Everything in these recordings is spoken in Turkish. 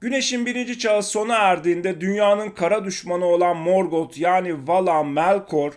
Güneşin birinci çağı sona erdiğinde dünyanın kara düşmanı olan Morgoth yani Valar Melkor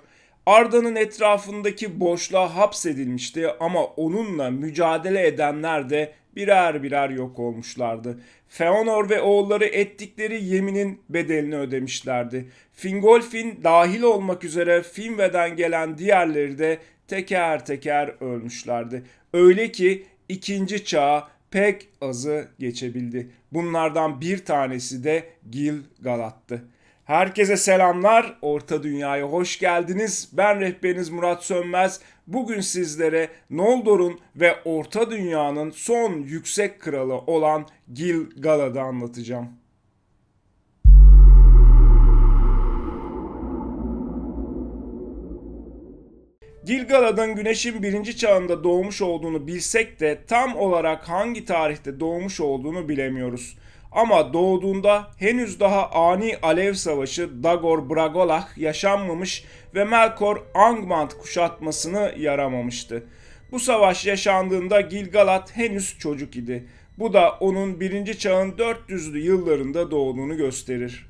Arda'nın etrafındaki boşluğa hapsedilmişti ama onunla mücadele edenler de birer birer yok olmuşlardı. Feanor ve oğulları ettikleri yeminin bedelini ödemişlerdi. Fingolfin dahil olmak üzere Finve'den gelen diğerleri de teker teker ölmüşlerdi. Öyle ki ikinci çağ pek azı geçebildi. Bunlardan bir tanesi de Gil-galad'tı. Herkese selamlar. Orta Dünya'ya hoş geldiniz. Ben rehberiniz Murat Sönmez. Bugün sizlere Noldor'un ve Orta Dünya'nın son yüksek kralı olan Gil-galad'ı anlatacağım. Gilgalad'ın güneşin birinci çağında doğmuş olduğunu bilsek de tam olarak hangi tarihte doğmuş olduğunu bilemiyoruz. Ama doğduğunda henüz daha ani alev savaşı Dagor Bragolah yaşanmamış ve Melkor Angmant kuşatmasını yaramamıştı. Bu savaş yaşandığında Gilgalad henüz çocuk idi. Bu da onun birinci çağın 400'lü yıllarında doğduğunu gösterir.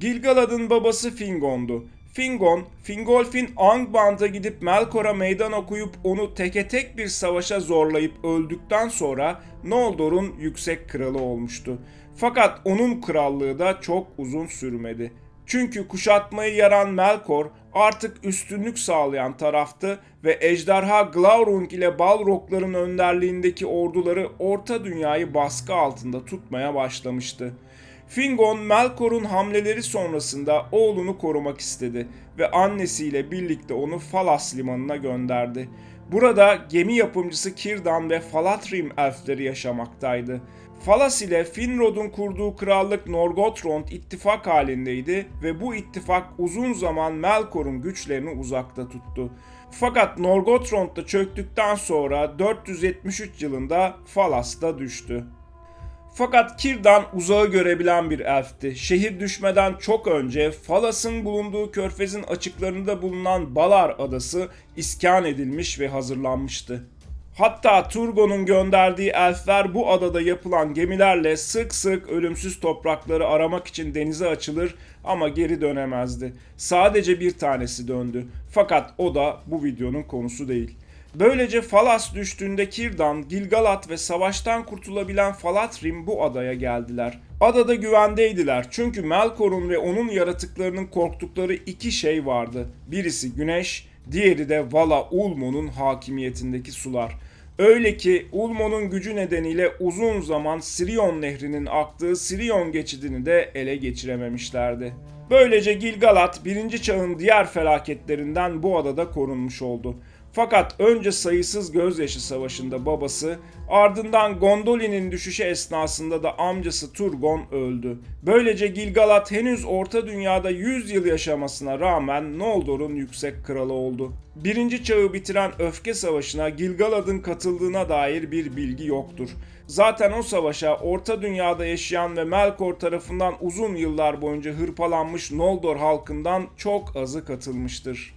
Gilgalad'ın babası Fingon'du. Fingon, Fingolfin Angband'a gidip Melkor'a meydan okuyup onu teke tek bir savaşa zorlayıp öldükten sonra Noldor'un yüksek kralı olmuştu. Fakat onun krallığı da çok uzun sürmedi. Çünkü kuşatmayı yaran Melkor artık üstünlük sağlayan taraftı ve ejderha Glaurung ile Balrogların önderliğindeki orduları Orta Dünya'yı baskı altında tutmaya başlamıştı. Fingon Melkor'un hamleleri sonrasında oğlunu korumak istedi ve annesiyle birlikte onu Falas limanına gönderdi. Burada gemi yapımcısı Kirdan ve Falatrim elfleri yaşamaktaydı. Falas ile Finrod'un kurduğu krallık Norgothrond ittifak halindeydi ve bu ittifak uzun zaman Melkor'un güçlerini uzakta tuttu. Fakat Norgothrond da çöktükten sonra 473 yılında Falas da düştü. Fakat Kirdan uzağı görebilen bir elfti. Şehir düşmeden çok önce Falas'ın bulunduğu körfezin açıklarında bulunan Balar adası iskan edilmiş ve hazırlanmıştı. Hatta Turgon'un gönderdiği elfler bu adada yapılan gemilerle sık sık ölümsüz toprakları aramak için denize açılır ama geri dönemezdi. Sadece bir tanesi döndü. Fakat o da bu videonun konusu değil. Böylece Falas düştüğünde Kirdan, Gilgalad ve savaştan kurtulabilen Falatrim bu adaya geldiler. Adada güvendeydiler çünkü Melkor'un ve onun yaratıklarının korktukları iki şey vardı. Birisi güneş, diğeri de Vala Ulmo'nun hakimiyetindeki sular. Öyle ki Ulmo'nun gücü nedeniyle uzun zaman Sirion nehrinin aktığı Sirion geçidini de ele geçirememişlerdi. Böylece Gilgalad birinci çağın diğer felaketlerinden bu adada korunmuş oldu. Fakat önce sayısız gözyaşı savaşında babası, ardından Gondolin'in düşüşü esnasında da amcası Turgon öldü. Böylece Gilgalad henüz Orta Dünya'da 100 yıl yaşamasına rağmen Noldor'un yüksek kralı oldu. Birinci çağı bitiren öfke savaşına Gilgalad'ın katıldığına dair bir bilgi yoktur. Zaten o savaşa Orta Dünya'da yaşayan ve Melkor tarafından uzun yıllar boyunca hırpalanmış Noldor halkından çok azı katılmıştır.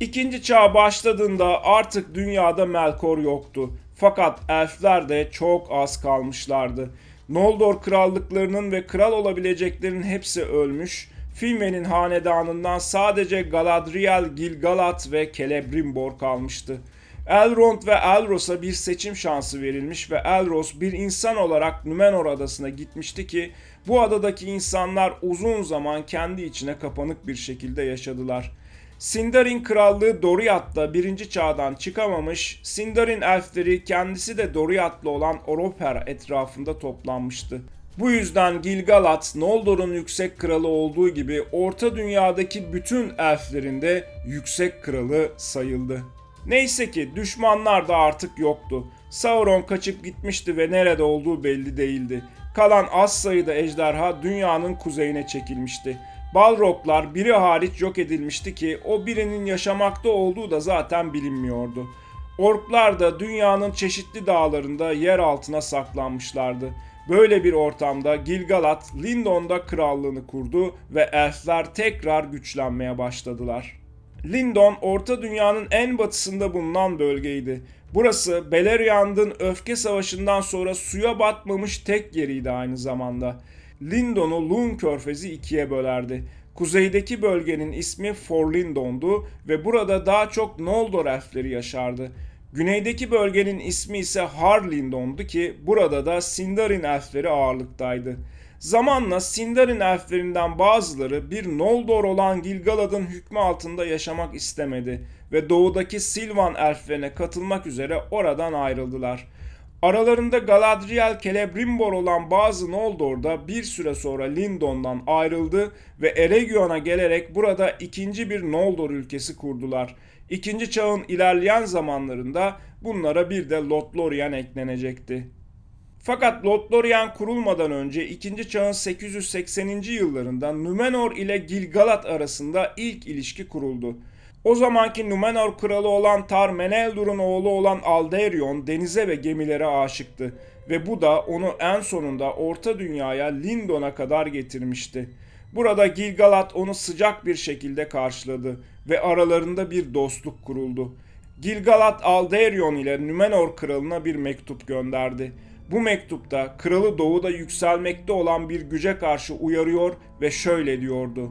İkinci çağ başladığında artık dünyada Melkor yoktu. Fakat elfler de çok az kalmışlardı. Noldor krallıklarının ve kral olabileceklerin hepsi ölmüş. Finwë'nin hanedanından sadece Galadriel, Gilgalad ve Celebrimbor kalmıştı. Elrond ve Elros'a bir seçim şansı verilmiş ve Elros bir insan olarak Numenor adasına gitmişti ki bu adadaki insanlar uzun zaman kendi içine kapanık bir şekilde yaşadılar. Sindarin krallığı Doriath'ta birinci çağdan çıkamamış, Sindarin elfleri kendisi de Doriath'lı olan Oroper etrafında toplanmıştı. Bu yüzden Gilgalad, Noldor'un yüksek kralı olduğu gibi Orta Dünya'daki bütün elflerin de yüksek kralı sayıldı. Neyse ki düşmanlar da artık yoktu. Sauron kaçıp gitmişti ve nerede olduğu belli değildi. Kalan az sayıda ejderha dünyanın kuzeyine çekilmişti. Balroglar biri hariç yok edilmişti ki o birinin yaşamakta olduğu da zaten bilinmiyordu. Orklar da dünyanın çeşitli dağlarında yer altına saklanmışlardı. Böyle bir ortamda Gilgalad Lindon'da krallığını kurdu ve elfler tekrar güçlenmeye başladılar. Lindon, Orta Dünya'nın en batısında bulunan bölgeydi. Burası Beleriand'ın öfke savaşından sonra suya batmamış tek yeriydi aynı zamanda. Lindon'u Lun körfezi ikiye bölerdi. Kuzeydeki bölgenin ismi Forlindon'du ve burada daha çok Noldor elfleri yaşardı. Güneydeki bölgenin ismi ise Harlindon'du ki burada da Sindarin elfleri ağırlıktaydı. Zamanla Sindarin elflerinden bazıları bir Noldor olan Gilgalad'ın hükmü altında yaşamak istemedi ve doğudaki Silvan elflerine katılmak üzere oradan ayrıldılar. Aralarında Galadriel Celebrimbor olan bazı Noldor'da bir süre sonra Lindon'dan ayrıldı ve Eregion'a gelerek burada ikinci bir Noldor ülkesi kurdular. İkinci çağın ilerleyen zamanlarında bunlara bir de Lothlorien eklenecekti. Fakat Lothlorien kurulmadan önce 2. çağın 880. yıllarında Numenor ile Gilgalad arasında ilk ilişki kuruldu. O zamanki Numenor kralı olan Tar-Meneldur'un oğlu olan Alderion denize ve gemilere aşıktı ve bu da onu en sonunda Orta Dünya'ya Lindon'a kadar getirmişti. Burada Gilgalad onu sıcak bir şekilde karşıladı ve aralarında bir dostluk kuruldu. Gilgalad Alderion ile Numenor kralına bir mektup gönderdi. Bu mektupta kralı doğuda yükselmekte olan bir güce karşı uyarıyor ve şöyle diyordu.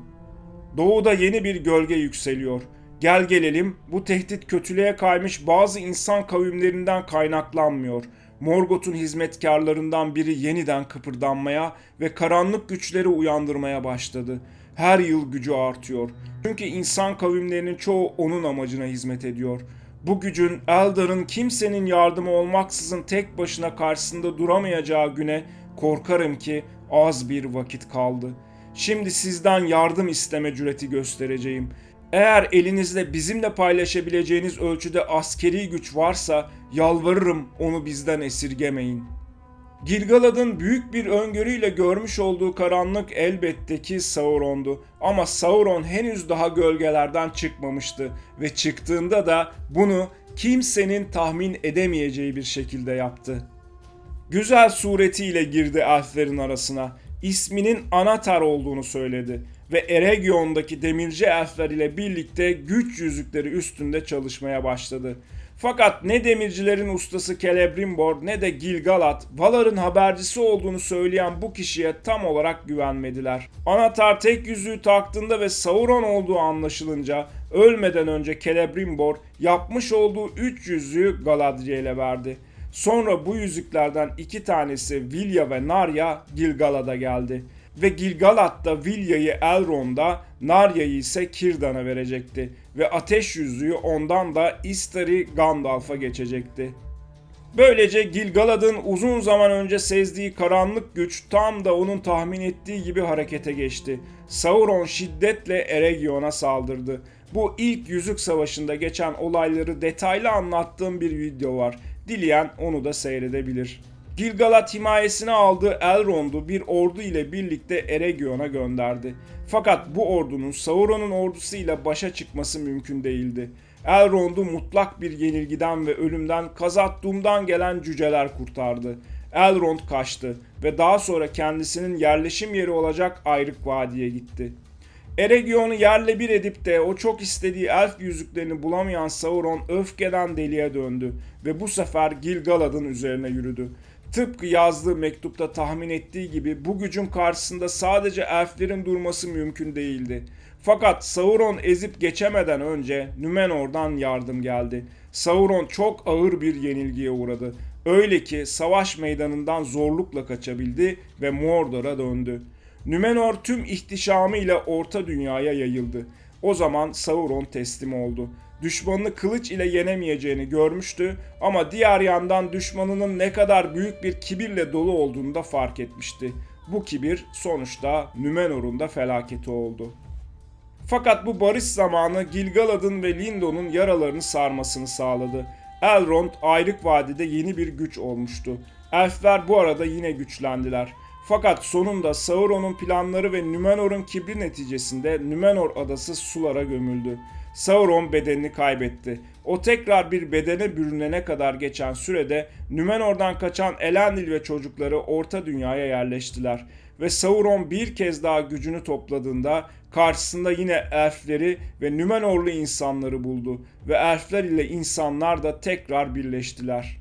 Doğuda yeni bir gölge yükseliyor. Gel gelelim bu tehdit kötülüğe kaymış bazı insan kavimlerinden kaynaklanmıyor. Morgoth'un hizmetkarlarından biri yeniden kıpırdanmaya ve karanlık güçleri uyandırmaya başladı. Her yıl gücü artıyor. Çünkü insan kavimlerinin çoğu onun amacına hizmet ediyor. Bu gücün Eldar'ın kimsenin yardımı olmaksızın tek başına karşısında duramayacağı güne korkarım ki az bir vakit kaldı. Şimdi sizden yardım isteme cüreti göstereceğim. Eğer elinizde bizimle paylaşabileceğiniz ölçüde askeri güç varsa yalvarırım onu bizden esirgemeyin. Gilgalad'ın büyük bir öngörüyle görmüş olduğu karanlık elbette ki Sauron'du. Ama Sauron henüz daha gölgelerden çıkmamıştı ve çıktığında da bunu kimsenin tahmin edemeyeceği bir şekilde yaptı. Güzel suretiyle girdi elflerin arasına. İsminin Anatar olduğunu söyledi ve Eregion'daki demirci elfler ile birlikte güç yüzükleri üstünde çalışmaya başladı. Fakat ne demircilerin ustası Celebrimbor ne de Gilgalad, Valar'ın habercisi olduğunu söyleyen bu kişiye tam olarak güvenmediler. Anatar tek yüzüğü taktığında ve Sauron olduğu anlaşılınca ölmeden önce Celebrimbor yapmış olduğu üç yüzüğü Galadriel'e verdi. Sonra bu yüzüklerden iki tanesi Vilya ve Narya Gilgalad'a geldi. Ve Gilgalad da Vilya'yı Elrond'a, Narya'yı ise Kirdan'a verecekti. Ve ateş yüzüğü ondan da Istari Gandalf'a geçecekti. Böylece Gilgalad'ın uzun zaman önce sezdiği karanlık güç tam da onun tahmin ettiği gibi harekete geçti. Sauron şiddetle Eregion'a saldırdı. Bu ilk Yüzük Savaşı'nda geçen olayları detaylı anlattığım bir video var. Dileyen onu da seyredebilir. Gilgalad himayesine aldığı Elrond'u bir ordu ile birlikte Eregion'a gönderdi. Fakat bu ordunun Sauron'un ordusuyla başa çıkması mümkün değildi. Elrond'u mutlak bir yenilgiden ve ölümden Kazat-Dûm'dan gelen cüceler kurtardı. Elrond kaçtı ve daha sonra kendisinin yerleşim yeri olacak Ayrık Vadi'ye gitti. Eregion'u yerle bir edip de o çok istediği elf yüzüklerini bulamayan Sauron öfkeden deliye döndü ve bu sefer Gilgalad'ın üzerine yürüdü. Tıpkı yazdığı mektupta tahmin ettiği gibi bu gücün karşısında sadece elflerin durması mümkün değildi. Fakat Sauron ezip geçemeden önce Numenor'dan yardım geldi. Sauron çok ağır bir yenilgiye uğradı. Öyle ki savaş meydanından zorlukla kaçabildi ve Mordor'a döndü. Numenor tüm ihtişamıyla Orta Dünya'ya yayıldı. O zaman Sauron teslim oldu. Düşmanını kılıç ile yenemeyeceğini görmüştü ama diğer yandan düşmanının ne kadar büyük bir kibirle dolu olduğunu da fark etmişti. Bu kibir sonuçta Numenor'un da felaketi oldu. Fakat bu barış zamanı Gilgalad'ın ve Lindon'un yaralarını sarmasını sağladı. Elrond ayrık vadide yeni bir güç olmuştu. Elfler bu arada yine güçlendiler. Fakat sonunda Sauron'un planları ve Numenor'un kibri neticesinde Numenor adası sulara gömüldü. Sauron bedenini kaybetti. O tekrar bir bedene bürünene kadar geçen sürede Nümenor'dan kaçan Elendil ve çocukları Orta Dünya'ya yerleştiler. Ve Sauron bir kez daha gücünü topladığında karşısında yine elfleri ve Nümenorlu insanları buldu ve elfler ile insanlar da tekrar birleştiler.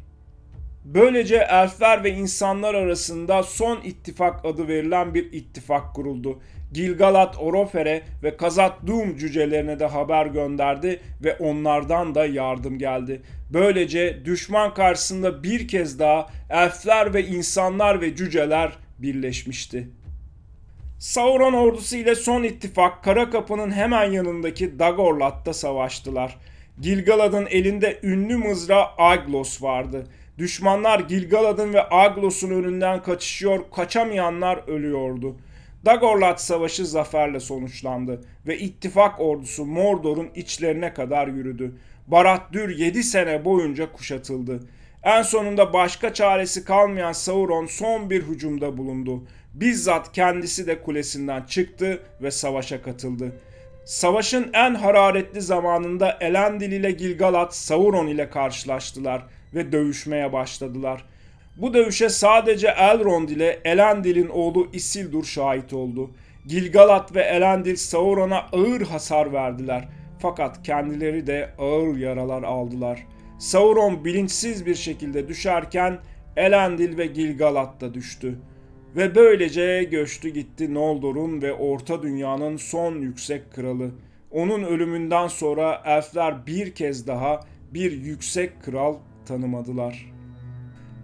Böylece elfler ve insanlar arasında son ittifak adı verilen bir ittifak kuruldu. Gilgalad Orofer'e ve Kazat Dûm cücelerine de haber gönderdi ve onlardan da yardım geldi. Böylece düşman karşısında bir kez daha elfler ve insanlar ve cüceler birleşmişti. Sauron ordusu ile son ittifak Kara Kapı'nın hemen yanındaki Dagorlat'ta savaştılar. Gilgalad'ın elinde ünlü mızrağı Aglos vardı. Düşmanlar Gilgalad'ın ve Aglos'un önünden kaçışıyor, kaçamayanlar ölüyordu. Dagorlat savaşı zaferle sonuçlandı ve ittifak ordusu Mordor'un içlerine kadar yürüdü. Barad-dûr 7 sene boyunca kuşatıldı. En sonunda başka çaresi kalmayan Sauron son bir hücumda bulundu. Bizzat kendisi de kulesinden çıktı ve savaşa katıldı. Savaşın en hararetli zamanında Elendil ile Gilgalad Sauron ile karşılaştılar ve dövüşmeye başladılar. Bu dövüşe sadece Elrond ile Elendil'in oğlu Isildur şahit oldu. Gilgalad ve Elendil Sauron'a ağır hasar verdiler. Fakat kendileri de ağır yaralar aldılar. Sauron bilinçsiz bir şekilde düşerken Elendil ve Gilgalad da düştü. Ve böylece göçtü gitti Noldor'un ve Orta Dünya'nın son yüksek kralı. Onun ölümünden sonra elfler bir kez daha bir yüksek kral tanımadılar.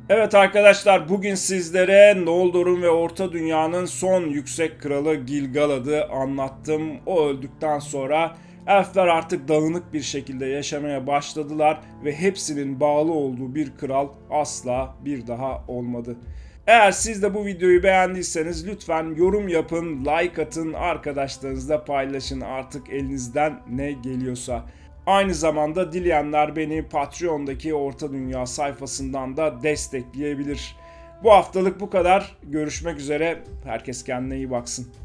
Evet arkadaşlar bugün sizlere Noldor'un ve Orta Dünya'nın son yüksek kralı Gilgalad'ı anlattım. O öldükten sonra elfler artık dağınık bir şekilde yaşamaya başladılar ve hepsinin bağlı olduğu bir kral asla bir daha olmadı. Eğer siz de bu videoyu beğendiyseniz lütfen yorum yapın, like atın, arkadaşlarınızla paylaşın artık elinizden ne geliyorsa. Aynı zamanda dileyenler beni Patreon'daki Orta Dünya sayfasından da destekleyebilir. Bu haftalık bu kadar. Görüşmek üzere. Herkes kendine iyi baksın.